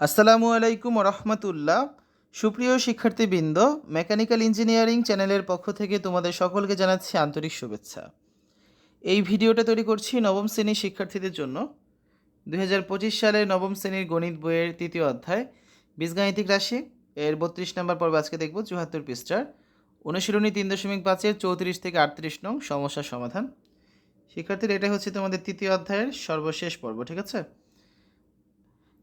আসসালামু আলাইকুম রহমতুল্লাহ সুপ্রিয় শিক্ষার্থীবৃন্দ, মেকানিক্যাল ইঞ্জিনিয়ারিং চ্যানেলের পক্ষ থেকে তোমাদের সকলকে জানাচ্ছি আন্তরিক শুভেচ্ছা। এই ভিডিওটা তৈরি করছি নবম শ্রেণির শিক্ষার্থীদের জন্য। দু হাজার পঁচিশ সালের নবম শ্রেণির গণিত বইয়ের তৃতীয় অধ্যায়, বীজগাণিতিক রাশি, এর বত্রিশ নম্বর পর্ব আজকে দেখব চুহাত্তর পৃষ্ঠার। অনুশীলনী তিন দশমিক পাঁচের চৌত্রিশ থেকে আটত্রিশ নং সমস্যার সমাধান। শিক্ষার্থীর এটা হচ্ছে তোমাদের তৃতীয় অধ্যায়ের সর্বশেষ পর্ব, ঠিক আছে?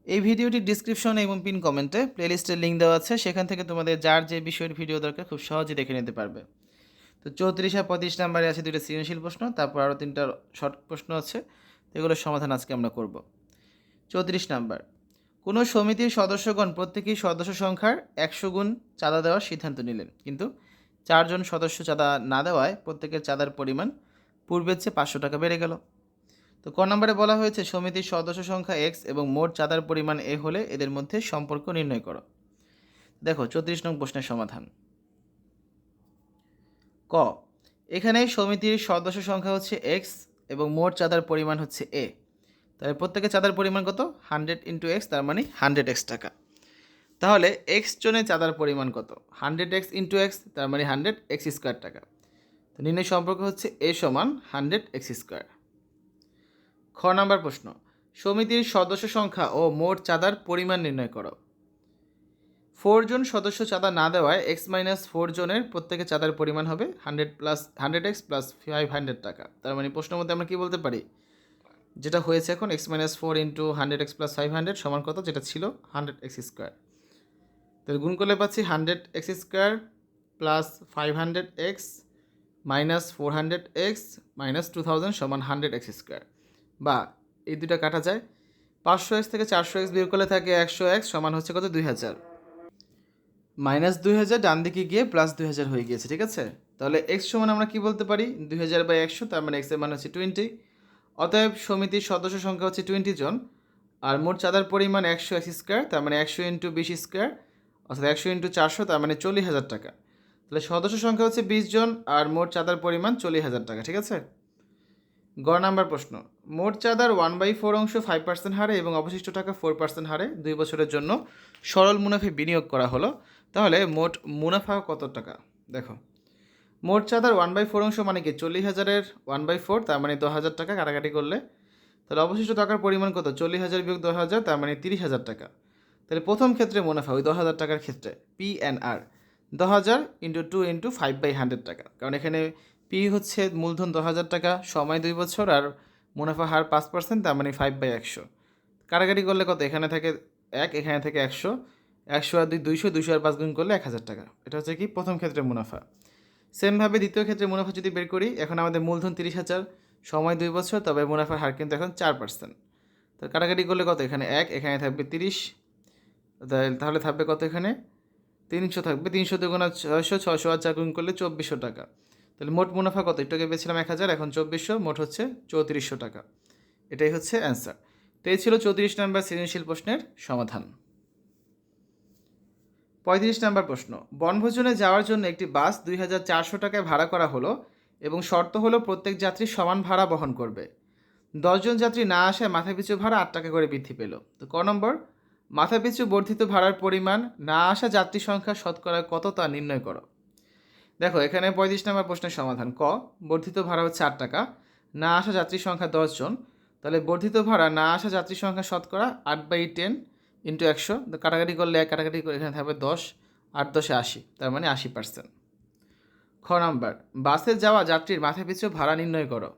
এই ভিডিওটির ডিসক্রিপশন এবং পিন কমেন্টে প্লেলিস্টের লিঙ্ক দেওয়া আছে। সেখান থেকে তোমাদের যার যে বিষয়ের ভিডিও দরকার খুব সহজে দেখে নিতে পারবে। তো চৌত্রিশ আর পঁয়ত্রিশ নাম্বারে আছে দুটো সৃজনশীল প্রশ্ন, তারপর আরও তিনটা শর্ট প্রশ্ন আছে। এগুলোর সমাধান আজকে আমরা করব। চৌত্রিশ নাম্বার, কোনো সমিতির সদস্যগণ প্রত্যেকেই সদস্য সংখ্যার একশো গুণ চাঁদা দেওয়ার সিদ্ধান্ত নিলেন। কিন্তু চারজন সদস্য চাঁদা না দেওয়ায় প্রত্যেকের চাঁদার পরিমাণ পূর্বের চেয়ে পাঁচশো টাকা বেড়ে গেল। তো ক নম্বরে বলা হয়েছে, সমিতির সদস্য সংখ্যা এক্স এবং মোট চাঁদার পরিমাণ এ হলে এদের মধ্যে সম্পর্ক নির্ণয় করো। দেখো, চৌত্রিশ নং প্রশ্নের সমাধান। ক, এখানে সমিতির সদস্য সংখ্যা হচ্ছে এক্স এবং মোট চাঁদার পরিমাণ হচ্ছে এ তাহলে প্রত্যেকে চাঁদার পরিমাণ কত? হান্ড্রেড ইন্টু এক্স তার মানে হান্ড্রেড এক্স টাকা। তাহলে এক্স জনে চাঁদার পরিমাণ কত? হান্ড্রেড এক্স ইন্টু এক্স তার মানে হান্ড্রেড এক্স স্কোয়ার টাকা। তো নির্ণয় সম্পর্ক হচ্ছে এ সমান হান্ড্রেড এক্স স্কোয়ার। খ নাম্বার প্রশ্ন, সমিতির সদস্য সংখ্যা ও মোট চাঁদার পরিমাণ নির্ণয় করো। ফোর জন সদস্য চাঁদা না দেওয়ায় এক্স মাইনাস ফোর জনের প্রত্যেকের চাঁদার পরিমাণ হবে hundred plus hundred x plus five hundred টাকা। তার মানে প্রশ্নের মধ্যে আমরা কী বলতে পারি? যেটা হয়েছে এখন x minus four into hundred x plus five hundred সমান কত? যেটা ছিল হান্ড্রেড এক্স স্কোয়ার তাহলে গুণ করলে পাচ্ছি hundred x square plus five hundred x minus four hundred x minus two thousand সমান হান্ড্রেড এক্স স্কোয়ার বা এই দুটা কাটা যায়। পাঁচশো এক্স থেকে চারশো এক্স বিয়োগ করলে থাকে একশো এক্স সমান হচ্ছে কত? দুই হাজার। মাইনাস দুই হাজার ডান দিকে গিয়ে প্লাস দুই হাজার হয়ে গিয়েছে, ঠিক আছে? তাহলে এক্স সমান আমরা কি বলতে পারি? দুই হাজার বাই একশো, তার মানে এক্সের মান হচ্ছে টোয়েন্টি। অতএব সমিতির সদস্য সংখ্যা হচ্ছে টোয়েন্টি জন। আর মোট চাঁদার পরিমাণ একশো এক্স স্কোয়ার, তার মানে একশো ইন্টু বিশ স্কোয়ার, অর্থাৎ একশো ইন্টু চারশো, তার মানে চল্লিশ হাজার টাকা। তাহলে সদস্য সংখ্যা হচ্ছে বিশ জন, আর মোট চাঁদার পরিমাণ চল্লিশ হাজার টাকা, ঠিক আছে? গ নাম্বার প্রশ্ন। মোট চাঁদার ওয়ান বাই ফোর অংশ ফাইভ পার্সেন্ট হারে এবং অবশিষ্ট টাকা ফোর পার্সেন্ট হারে দুই বছরের জন্য সরল মুনাফে বিনিয়োগ করা হলো। তাহলে মোট মুনাফা কত টাকা? দেখো, মোট চাঁদার ওয়ান বাই ফোর অংশ মানে কি? চল্লিশ হাজারের ওয়ান বাই ফোর তার মানে দশ হাজার টাকা কাটাকাটি করলে। তাহলে অবশিষ্ট টাকার পরিমাণ কত? চল্লিশ হাজার বিয়োগ দশ হাজার, তার মানে তিরিশ হাজার টাকা। তাহলে প্রথম ক্ষেত্রে মুনাফা, ওই দশ হাজার টাকার ক্ষেত্রে পি এন আর দশ হাজার into two into five by hundred টাকা। কারণ এখানে পি হচ্ছে মূলধন দশ হাজার টাকা, সময় দুই বছর আর মুনাফা হার পাঁচ পার্সেন্ট তার মানে ফাইভ বাই একশো। কাটাকাটি করলে কত? এখানে থাকে এক, এখানে থেকে একশো। একশো আর দুই, দুইশো দুইশো আর পাঁচ গুণ করলে এক হাজার টাকা। এটা হচ্ছে কি? প্রথম ক্ষেত্রে মুনাফা। সেমভাবে দ্বিতীয় ক্ষেত্রে মুনাফা যদি বের করি, এখন আমাদের মূলধন তিরিশ হাজার, সময় দুই বছর, তবে মুনাফার হার কিন্তু এখন চার পার্সেন্ট তো কাটাকাটি করলে কত? এখানে এক, এখানে থাকবে তিরিশ। তাহলে থাকবে কত এখানে? তিনশো থাকবে, তিনশো দুগুণা ছয়শো ছশো আর চার গুণ করলে চব্বিশশো টাকা। তাহলে মোট মুনাফা কত? একটু পেয়েছিলাম এক হাজার, এখন চব্বিশশো, মোট হচ্ছে চৌত্রিশশো টাকা। এটাই হচ্ছে অ্যান্সার তো এই ছিল চৌত্রিশ নম্বর সৃজনশীল প্রশ্নের সমাধান। পঁয়ত্রিশ নম্বর প্রশ্ন, বনভোজনে যাওয়ার জন্য একটি বাস দুই হাজার চারশো টাকায় ভাড়া করা হলো এবং শর্ত হলো প্রত্যেক যাত্রী সমান ভাড়া বহন করবে। দশজন যাত্রী না আসায় মাথাপিছু ভাড়া আট টাকা করে বৃদ্ধি পেল। তো ক নম্বর, মাথাপিছু বর্ধিত ভাড়ার পরিমাণ না আসা যাত্রী সংখ্যা শতকরা কত তা নির্ণয় করো। দেখো, এখানে পঁয়ত্রিশ নম্বর প্রশ্নের সমাধান। ক, বর্ধিত ভাড়া হচ্ছে আট টাকা। না আসা যাত্রী সংখ্যা দশজন তাহলে বর্ধিত ভাড়া, না আসা যাত্রী সংখ্যা শতকরা আট বাই টেন ইন্টু একশো। কাটাকাটি করলে এক, কাটাকাটি করে এখানে থাকবে দশ, আট দশে আশি, তার মানে আশি পার্সেন্ট খ নাম্বার, বাসে যাওয়া যাত্রীর মাথা পিছু ভাড়া নির্ণয় করো।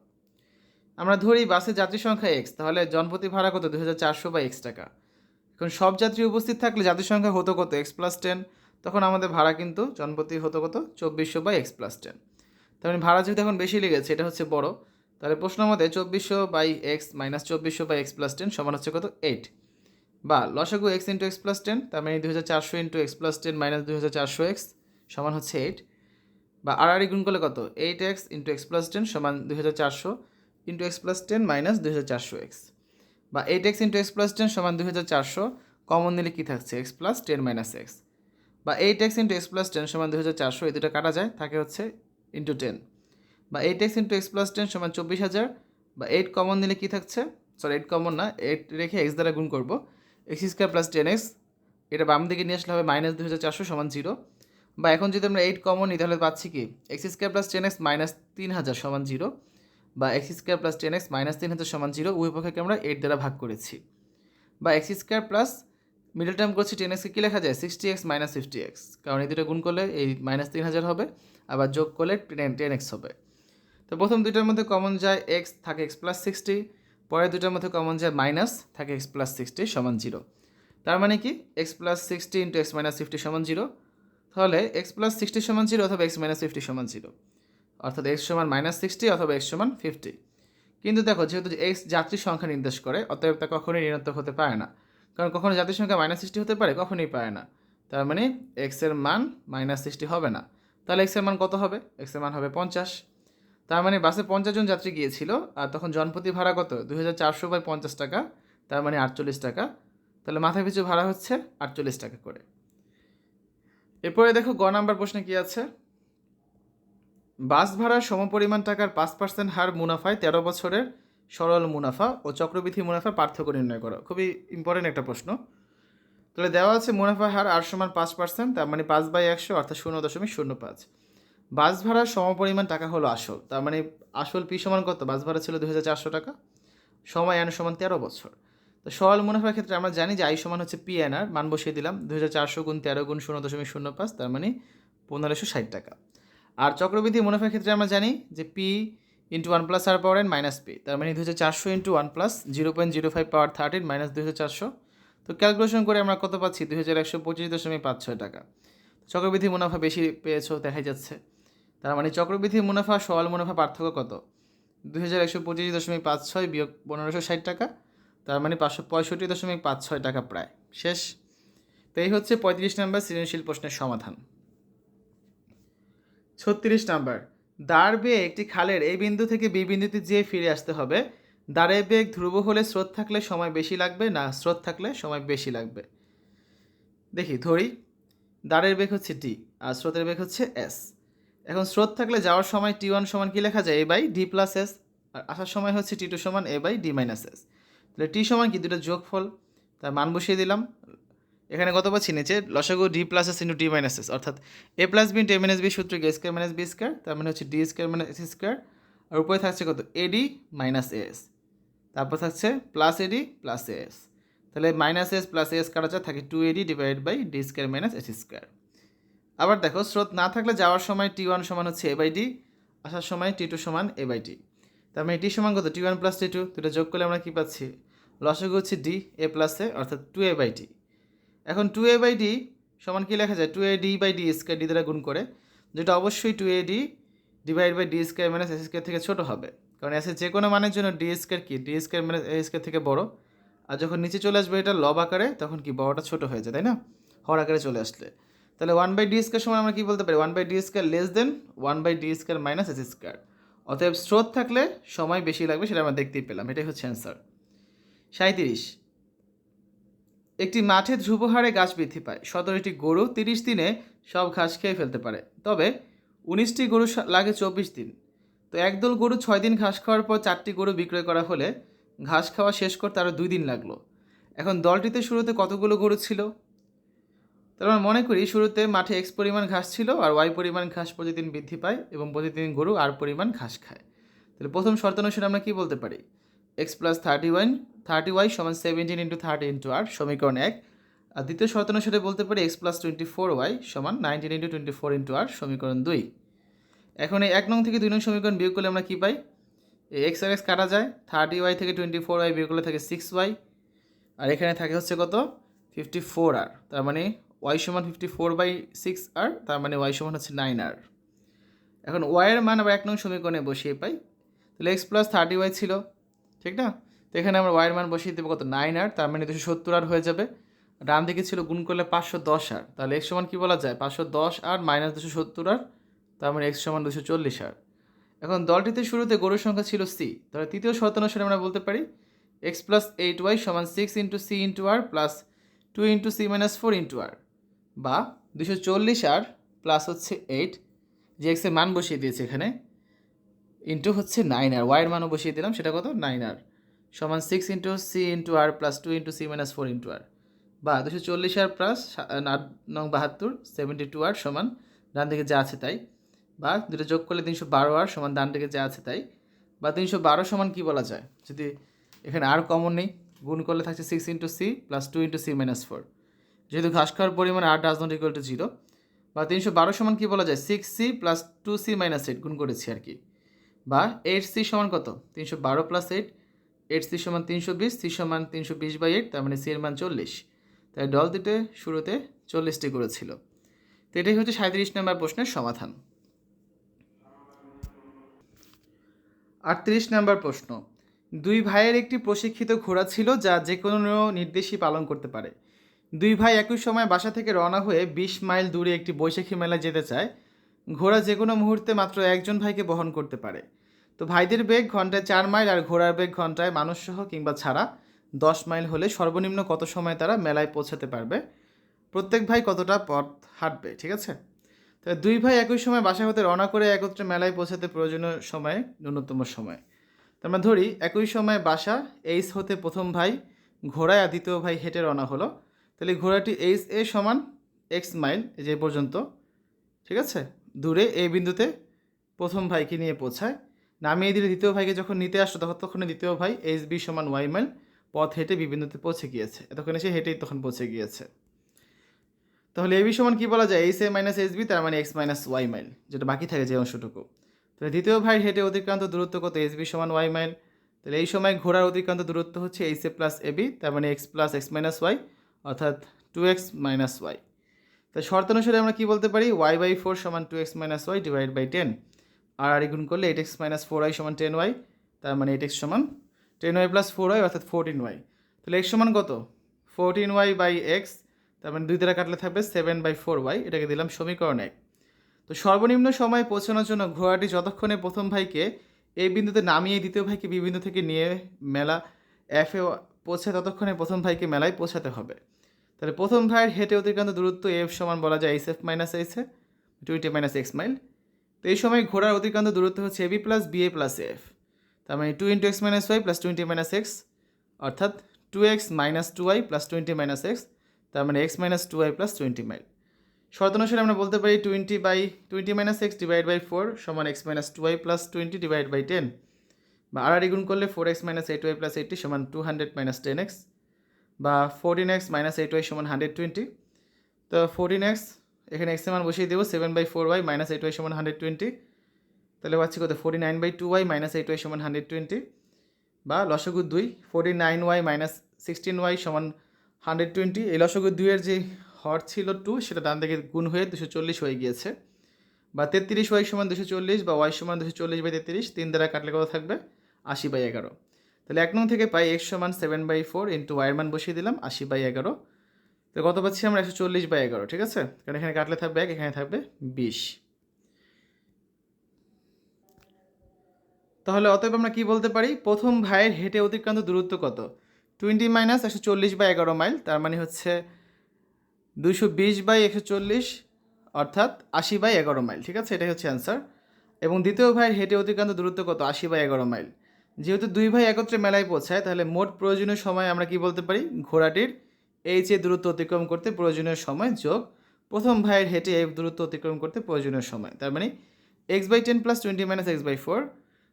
আমরা ধরি বাসের যাত্রী সংখ্যা এক্স তাহলে জনপ্রতি ভাড়া কত? দু হাজার চারশো বা এক্স টাকা। এখন সব যাত্রী উপস্থিত থাকলে যাত্রী সংখ্যা হতো কত? এক্স প্লাস টেন তখন আমাদের ভাড়া কিন্তু জনপ্রতি হতো কত? চব্বিশশো বাই এক্স প্লাস টেন তার মানে ভাড়া যেহেতু এখন বেশি লেগেছে, এটা হচ্ছে বড়। তাহলে প্রশ্ন মতে চব্বিশশো বাই এক্স মাইনাস চব্বিশশো বাই এক্স প্লাস টেন সমান হচ্ছে কত? এইট বা লসাগু x into x plus ten তার মানে দুই হাজার চারশো into x plus ten minus দুই হাজার চারশো এক্স সমান হচ্ছে এইট বা আর আর গুণ করলে কত? Eight x into x plus ten সমান দুই হাজার চারশো into x plus ten minus দুই হাজার চারশো এক্স বা eight x into x plus ten সমান দুই হাজার চারশো কমন নিলে কী থাকছে? X plus ten minus x বা eight x into x plus ten সমান দুই হাজার চারশো, এই দুটো কাটা যায়, থাকে হচ্ছে ইন্টু টেন বা eight x into x plus ten সমান চব্বিশ হাজার, বা এইট কমন নিলে কী থাকছে? সরি এইট কমন না এইট রেখে এক্স দ্বারা গুণ করব। X square plus ten x এটা বাম দিকে নিয়ে আসলে হবে মাইনাস দুই হাজার চারশো সমান জিরো বা এখন যদি আমরা এইট কমন নিই, তাহলে পাচ্ছি কি? X square plus ten x minus তিন হাজার সমান জিরো বা x square plus ten x minus তিন হাজার সমান জিরো উভয় পক্ষকে আমরা এইট দ্বারা ভাগ করেছি। বা x square plus middle term করছি টেন এক্সকে কী লেখা যায়? Sixty x minus fifty x কারণ এই দুটো গুণ করলে এই মাইনাস তিন হাজার হবে, আবার যোগ করলে টেন টেন এক্স হবে। তো প্রথম দুইটার মধ্যে কমন যায় এক্স থাকে এক্স প্লাস সিক্সটি পরের দুটার মধ্যে কমন যায় মাইনাস থাকে এক্স প্লাস সিক্সটি সমান জিরো তার মানে কি? X plus sixty into x minus fifty সমান জিরো তাহলে এক্স প্লাস সিক্সটি সমান জিরো অথবা এক্স মাইনাস ফিফটি সমান জিরো অর্থাৎ এক্স সমান মাইনাস সিক্সটি অথবা এক্স সমান ফিফটি কিন্তু দেখো, যেহেতু এক্স যাত্রী সংখ্যা নির্দেশ করে, অতএব তা কখনোই ঋণাত্মক হতে পারে না। কারণ কখনো যাত্রীর সংখ্যা মাইনাস সিক্সটি হতে পারে, কখনোই পারে না। তার মানে এক্সের মান মাইনাস সিক্সটি হবে না। তাহলে এক্সের মান কত হবে? এক্সের মান হবে পঞ্চাশ। তার মানে বাসে পঞ্চাশ জন যাত্রী গিয়েছিল, আর তখন জনপ্রতি ভাড়া কত? দুই হাজার চারশো বাই পঞ্চাশ টাকা। তার মানে আটচল্লিশ টাকা। তাহলে মাথা পিছু ভাড়া হচ্ছে আটচল্লিশ টাকা করে। এরপরে দেখো গ নাম্বার প্রশ্নে কি আছে? বাস ভাড়ার সমপরিমাণ টাকার পাঁচ পার্সেন্ট হার মুনাফায় তেরো বছরের সরল মুনাফা ও চক্রবৃদ্ধি মুনাফার পার্থক্য নির্ণয় করো। খুবই ইম্পর্টেন্ট একটা প্রশ্ন। তাহলে দেওয়া আছে মুনাফা হার আর সমান পাঁচ পার্সেন্ট তার মানে পাঁচ বাই একশো, অর্থাৎ শূন্য দশমিক শূন্য পাঁচ। বাস ভাড়ার সমপরিমাণ টাকা হলো আসল, তার মানে আসল পি সমান কত? বাস ভাড়া ছিল দু হাজার চারশো টাকা, সময় এন সমান তেরো বছর। তো সরল মুনাফার ক্ষেত্রে আমরা জানি যে আই সমান হচ্ছে পি এন আর মান বসিয়ে দিলাম দু হাজার চারশো গুণ তেরো গুণ শূন্য দশমিক শূন্য পাঁচ, তার মানে পনেরোশো ষাট টাকা। আর চক্রবৃদ্ধি মুনাফার ক্ষেত্রে আমরা জানি যে p into one plus r power n minus p তার মানে দু হাজার চারশো into one plus zero point zero five power thirteen minus দু হাজার চারশো। তো ক্যালকুলেশন করে আমরা কত পাচ্ছি? দুই হাজার একশো পঁচিশ দশমিক পাঁচ ছয় টাকা। চক্রবৃদ্ধি মুনাফা বেশি পেয়েছ, দেখাই যাচ্ছে। তার মানে চক্রবৃদ্ধি মুনাফা সরল মুনাফা পার্থক্য কত? দুই হাজার একশো পঁচিশ দশমিক পাঁচ ছয় বিয়োগ পনেরোশো ষাট টাকা, তার মানে পাঁচশো পঁয়ষট্টি দশমিক পাঁচ ছয় টাকা প্রায়। শেষ। তো এই হচ্ছে পঁয়ত্রিশ নম্বর সৃজনশীল প্রশ্নের সমাধান। ছত্রিশ নাম্বার। দাঁড় বেয়ে একটি খালের এই বিন্দু থেকে বি বিন্দুতে যেয়ে ফিরে আসতে হবে। দাঁড়ের বেগ ধ্রুব হলে স্রোত থাকলে সময় বেশি লাগবে না স্রোত থাকলে সময় বেশি লাগবে। দেখি, ধরি। দাঁড়ের বেগ হচ্ছে টি আর স্রোতের বেগ হচ্ছে এস। এখন স্রোত থাকলে যাওয়ার সময় টি ওয়ান সমান কী লেখা যায়? A by d plus s. আর আসার সময় হচ্ছে টি টু সমান a by d minus s. তাহলে টি সমান কি? দুটো যোগফল। তার মান বসিয়ে দিলাম। এখানে কত পাচ্ছি নিচে? লসাগু d plus s into d minus s অর্থাৎ a plus b into a minus b সূত্র a square minus b square তার মানে হচ্ছে ডি স্কোয়ার মাইনাস স্কোয়ার আর উপরে থাকছে কত? এডি মাইনাস এস তারপর থাকছে plus a d plus s তাহলে মাইনাস এস প্লাস এস কাটা যায়, থাকে two a d divide by d square minus s square আবার দেখো, স্রোত না থাকলে যাওয়ার সময় টি ওয়ান সমান হচ্ছে এ বাই ডি আসার সময় টি টু সমান এ বাই ডি তার মানে টি সমান কত? T one plus t two দুটো যোগ করলে আমরা কী পাচ্ছি? লসগু হচ্ছে ডি এ প্লাস এ অর্থাৎ টু এ বাই টি এখন টু এ বাই ডি সমান কী লেখা যায়? Two a d by d square d দ্বারা গুণ করে, যেটা অবশ্যই two a d divide by d square minus s square থেকে ছোটো হবে। কারণ এসে যে কোনো মানের জন্য ডি স্কোয়ার কি? D square minus a square থেকে বড়। আর যখন নিচে চলে আসবে এটা লব আকারে, তখন কি বড়টা ছোটো হয়ে যায়, তাই না? হর আকারে চলে আসলে। তাহলে ওয়ান বাই ডি স্কোয়ার সময় আমরা কী বলতে পারি? One by d square less than one by d square minus s square অতএব স্রোত থাকলে সময় বেশি লাগবে, সেটা আমরা দেখতেই পেলাম। এটাই হচ্ছে অ্যান্সার সাঁত্রিশ একটি মাঠে ধ্রুব হারে গাছ বৃদ্ধি পায়। সতেরোটি গরু তিরিশ দিনে সব ঘাস খেয়ে ফেলতে পারে। তবে উনিশটি গরু লাগে চব্বিশ দিন। তো একদল গরু ছয় দিন ঘাস খাওয়ার পর চারটি গরু বিক্রয় করা হলে ঘাস খাওয়া শেষ করতে আরও দুই দিন লাগল। এখন দলটিতে শুরুতে কতগুলো গরু ছিল? তার মানে মনে করি শুরুতে মাঠে এক্স পরিমাণ ঘাস ছিল আর ওয়াই পরিমাণ ঘাস প্রতিদিন বৃদ্ধি পায় এবং প্রতিদিন গরু আর পরিমাণ ঘাস খায়। তাহলে প্রথম শর্ত অনুসারে আমরা কী বলতে পারি? X plus thirty one, thirty y সমান seventeen into thirty into r সমীকরণ এক। আর দ্বিতীয় শর্ত অনুসারে বলতে পারি x plus twenty four y সমান nineteen into twenty four into r সমীকরণ দুই। এখন এই এক নং থেকে দুই নং সমীকরণ বিয়োগ করলে আমরা কী পাই? এক্স আর এক্স কাটা যায়, থার্টি ওয়াই থেকে টোয়েন্টি ফোর ওয়াই বিয়োগ করলে থাকে সিক্স ওয়াই। আর এখানে থাকে হচ্ছে কত? ফিফটি ফোর আর, তার মানে ওয়াই সমান fifty four by six r, তার মানে ওয়াই সমান হচ্ছে নাইন আর। এখন ওয়াইয়ের মান আবার এক নং সমীকরণে বসিয়ে পাই। তাহলে এক্স প্লাস থার্টি ওয়াই ছিল ঠিক না? তো এখানে আমরা ওয়াইয়ের মান বসিয়ে দেবো কত? নাইন আর, তার মানে দুশো সত্তর আর হয়ে যাবে। ডান দিকে ছিল গুণ করলে পাঁচশো দশ আর। তাহলে এক্স সমান কী বলা যায়? পাঁচশো দশ আর মাইনাস দুশো সত্তর আর, তার মানে এক্স সমান দুশো চল্লিশ আর। এখন দলটিতে শুরুতে গরুর সংখ্যা ছিল সি তাহলে তৃতীয় শর্ত অনুসারে আমরা বলতে পারি এক্স প্লাস এইট ওয়াই সমান six into c into r plus two into c minus four into r বা দুশো চল্লিশ আর প্লাস হচ্ছে এইট যে এক্সের মান বসিয়ে দিয়েছে এখানে। ইন্টু হচ্ছে নাইন আর ওয়াইয়ের মানও বসিয়ে দিলাম, সেটা কত? নাইন আর সমান six into c into r plus two into c minus four into r বা দুশো চল্লিশ আর প্লাস আট নং বাহাত্তর সেভেন্টি টু আর সমান ডান দিকে যা আছে তাই। বা দুটো যোগ করলে তিনশো বারো আর সমান ডান দিকে যা আছে তাই। বা তিনশো বারো সমান কী বলা যায়? যদি এখানে আর কমন নেই, গুণ করলে থাকছে six into c plus two into c minus four যেহেতু ঘাস খাওয়ার পরিমাণ r does not equal to zero বা তিনশো বারো সমান কী বলা যায়? Six c plus two c minus eight গুণ করেছি আর কি। বা এইট সি সমান কত? তিনশো বারো প্লাস এইট এইট সি সমান তিনশো বিশ সি সমান তিনশো বিশ বাই এইট তার মানে সি এর মান চল্লিশ। তাই ডল দিতে, শুরুতে চল্লিশটি করেছিল। তো এটাই হচ্ছে সাঁত্রিশ নম্বর প্রশ্নের সমাধান। আটত্রিশ নম্বর প্রশ্ন। দুই ভাইয়ের একটি প্রশিক্ষিত ঘোড়া ছিল যা যে কোনো নির্দেশই পালন করতে পারে। দুই ভাই একই সময় বাসা থেকে রওনা হয়ে বিশ মাইল দূরে একটি বৈশাখী মেলায় যেতে চায়। ঘোড়া যে কোনো মুহূর্তে মাত্র একজন ভাইকে বহন করতে পারে। তো ভাইদের বেগ ঘন্টায় চার মাইল আর ঘোড়ার বেগ ঘন্টায় মানুষসহ কিংবা ছাড়া দশ মাইল হলে সর্বনিম্ন কত সময় তারা মেলায় পৌঁছাতে পারবে? প্রত্যেক ভাই কতটা পথ হাঁটবে, ঠিক আছে? তো দুই ভাই একই সময় বাসা হতে রওনা করে একত্রে মেলায় পৌঁছাতে প্রয়োজনীয় সময় ন্যূনতম সময়। তার মানে ধরি, একই সময় বাসা, এইচ হতে প্রথম ভাই, ঘোড়ায় আর দ্বিতীয় ভাই হেঁটে রওনা হলো। তাহলে ঘোড়াটি এইচ এ সমান এক্স মাইল যে পর্যন্ত, ঠিক আছে? দূরে এই বিন্দুতে প্রথম ভাইকে নিয়ে পৌঁছায়। নামিয়ে দিলে দ্বিতীয় ভাইকে যখন নিতে আসলো তখন তখন দ্বিতীয় ভাই এইচ বি সমান ওয়াই মাইল পথ হেঁটে বিবিন্দুতে পৌঁছে গিয়েছে। এতক্ষণে সে হেঁটেই তখন পৌঁছে গিয়েছে। তাহলে এবি সমান কী বলা যায়? H A minus H B তার মানে এক্স মাইনাস ওয়াই মাইল যেটা বাকি থাকে যে অংশটুকু। তাহলে দ্বিতীয় ভাই হেঁটে অতিক্রান্ত দূরত্ব কত? এইচ বি সমান ওয়াই মাইল তাহলে এই সময় ঘোড়ার অতিক্রান্ত দূরত্ব হচ্ছে H A plus A B তার মানে x plus x minus y অর্থাৎ টু এক্স মাইনাস ওয়াই তাই শর্ত অনুসারে আমরা কী বলতে পারি? ওয়াই বাই ফোর সমান two x minus y divide by ten আর আর গুণ করলে eight x minus four y সমান টেন ওয়াই তার মানে এইট এক্স সমান ten y plus four y অর্থাৎ ফোরটিন ওয়াই তাহলে এক্স সমান কত? ফোরটিন ওয়াই বাই এক্স তার মানে দুই দ্বারা কাটলে থাকবে সেভেন বাই ফোর ওয়াই এটাকে দিলাম সমীকরণ এক। তো সর্বনিম্ন সময়ে পৌঁছানোর জন্য ঘোড়াটি যতক্ষণে প্রথম ভাইকে এই বিন্দুতে নামিয়ে দ্বিতীয় ভাইকে বি বিন্দু থেকে নিয়ে মেলা এফে পৌঁছে ততক্ষণে প্রথম ভাইকে মেলায় পৌঁছাতে হবে। তাহলে প্রথম ভাইয়ের হেঁটে অতিক্রান্ত দূরত্ব এফ সমান বলা যায় H F minus H A twenty minus x mile তো এই সময় ঘোড়ার অতিক্রান্ত দূরত্ব হচ্ছে A B plus B A plus F তার মানে two into x minus y plus twenty minus x অর্থাৎ two x minus two y plus twenty minus x তার মানে x minus two y plus twenty mile শর্ত অনুসারে আমরা বলতে পারি twenty by twenty minus x divide by four সমান x minus two y plus twenty divide by ten বা আর গুণ করলে four x minus eight y plus eighty সমান two hundred minus ten x বা fourteen x minus eight y সমান hundred twenty তো fourteen x এখানে এক্সের মান বসিয়ে দেবো seven by four y minus eight y সমান হান্ড্রেড টোয়েন্টি তাহলে পাচ্ছি কত? Forty nine by two y minus eight y সমান হান্ড্রেড টোয়েন্টি বা লসগু দুই forty nine y minus sixteen y সমান হান্ড্রেড টোয়েন্টি এই লসগু দুইয়ের যে হর ছিল টু সেটা ডান দিকে গুণ হয়ে দুশো চল্লিশ হয়ে গিয়েছে। বা তেত্রিশ ওয়াই সমান দুশো চল্লিশ বা ওয়াই সমান দুশো চল্লিশ বাই তেত্রিশ, তিন দ্বারা কাটলে কত থাকবে? আশি বাই এগারো। তাহলে এক নং থেকে পাই এক্স সমান সেভেন বাই ফোর ইন্টু ওয়াইয়ের মান বসিয়ে দিলাম, আশি বাই এগারো। তো কত পাচ্ছি আমরা? একশো চল্লিশ বাই এগারো, ঠিক আছে? কারণ এখানে কাটলে থাকবে এক, এখানে থাকবে বিশ। তাহলে অতএব আমরা কি বলতে পারি? প্রথম ভাইয়ের হেঁটে অতিক্রান্ত দূরত্ব কত? টোয়েন্টি মাইনাস একশো চল্লিশ বাই এগারো মাইল তার মানে হচ্ছে দুশো বিশ বাই একশো চল্লিশ, অর্থাৎ আশি বাই এগারো মাইল ঠিক আছে? এটাই হচ্ছে অ্যান্সার এবং দ্বিতীয় ভাইয়ের হেঁটে অতিক্রান্ত দূরত্ব কত? আশি বাই এগারো মাইল যেহেতু দুই ভাই একত্রে মেলায় পৌঁছায়, তাহলে মোট প্রয়োজনীয় সময় আমরা কি বলতে পারি? ঘোড়াটির এই যে দূরত্ব অতিক্রম করতে প্রয়োজনীয় সময় যোগ প্রথম ভাইয়ের হেঁটে এই দূরত্ব অতিক্রম করতে প্রয়োজনীয় সময়। তার মানে x by ten plus twenty minus x by four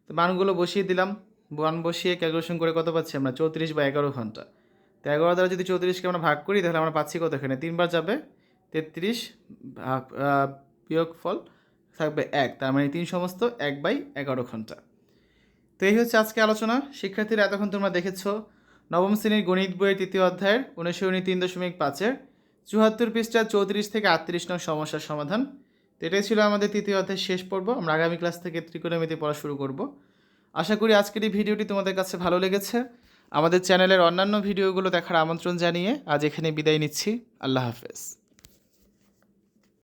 তো মানগুলো বসিয়ে দিলাম। ওয়ান বসিয়ে ক্যালকুলেশন করে কত পাচ্ছি আমরা? চৌত্রিশ বা এগারো ঘণ্টা। তো এগারো দ্বারা যদি চৌত্রিশকে আমরা ভাগ করি, তাহলে আমরা পাচ্ছি কত এখানে তিনবার যাবে, তেত্রিশ ভাগ বিয়োগ ফল থাকবে এক, তার মানে তিন সমস্ত এক বাই এগারো ঘণ্টা। তো এই হচ্ছে আজকে আলোচনা। শিক্ষার্থীরা এতক্ষণ তোমরা দেখেছ। নবম শ্রেণির গণিত বইয়ের তৃতীয় অধ্যায়ের উনিশশো উনি তিন দশমিক পাঁচের চুয়াত্তর পৃষ্ঠা চৌত্রিশ থেকে আটত্রিশ নং সমস্যার সমাধান। তো এটাই ছিল আমাদের তৃতীয় অধ্যায়ের শেষ পর্ব। আমরা আগামী ক্লাস থেকে ত্রিকোণমিতি পড়া শুরু করব। আশা করি আজকের এই ভিডিওটি তোমাদের কাছে ভালো লেগেছে। আমাদের চ্যানেলের অন্যান্য ভিডিওগুলো দেখার আমন্ত্রণ জানিয়ে আজ এখানে বিদায় নিচ্ছি। আল্লাহ হাফেজ।